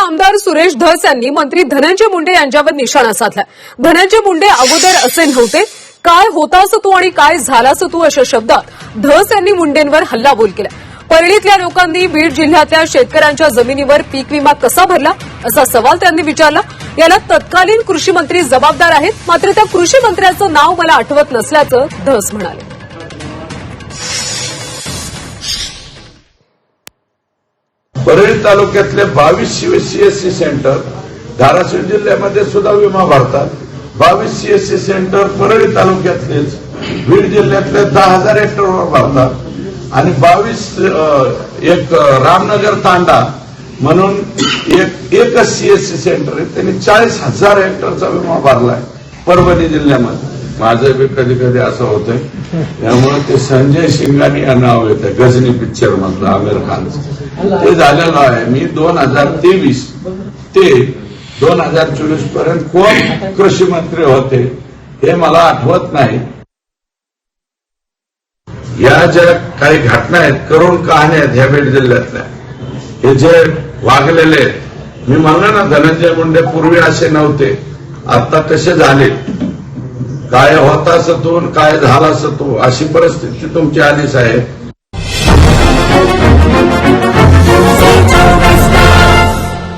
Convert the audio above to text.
आमदार सुरेश धस यांनी मंत्री धनंजय मुंडे यांच्यावर निशाणा साधला. धनंजय मुंडे अगोदर असे नव्हते. काय होतास तू आणि काय झालास तू अशा शब्दात धस यांनी मुंडेंवर हल्लाबोल केला. परळीतल्या लोकांनी बीड जिल्ह्यातल्या शेतकऱ्यांच्या जमिनीवर पीक विमा कसा भरला असा सवाल त्यांनी विचारला. याला तत्कालीन कृषी मंत्री जबाबदार आहेत. मात्र त्या कृषी मंत्र्याचं नाव मला आठवत नसल्याचं धस म्हणाले. परळी तालुक्यातले बावीस सीएससी सेंटर धाराशिव जिल्ह्यामध्ये सुद्धा विमा भरतात. बावीस सीएससी सेंटर परळी तालुक्यातलेच बीड जिल्ह्यातले दहा हजार हेक्टरवर भरतात. आणि बावीस एक रामनगर तांडा म्हणून एक एकच सीएससी सेंटर आहे. त्यांनी चाळीस हजार हेक्टरचा विमा भरलाय परभणी जिल्ह्यामध्ये. माझं बी कधी कधी असं होतंय. त्यामुळे ते संजय शिंगाणी या नाव येतं गझनी पिक्चर मधलं आमिर खानचं ते झालेलं आहे. मी दोन हजार तेवीस ते दोन हजार चोवीसपर्यंत कोण कृषी मंत्री होते हे मला आठवत नाही. या ज्या काही घटना आहेत करुण कहाण्या आहेत ह्या बीड जिल्ह्यातल्या. हे जे वागलेले आहेत. मी म्हणलं ना धनंजय मुंडे पूर्वी असे नव्हते. आता कसे झाले. काय होता तू काय झाला तो? अशी परिस्थिती तुमची आली साहेब.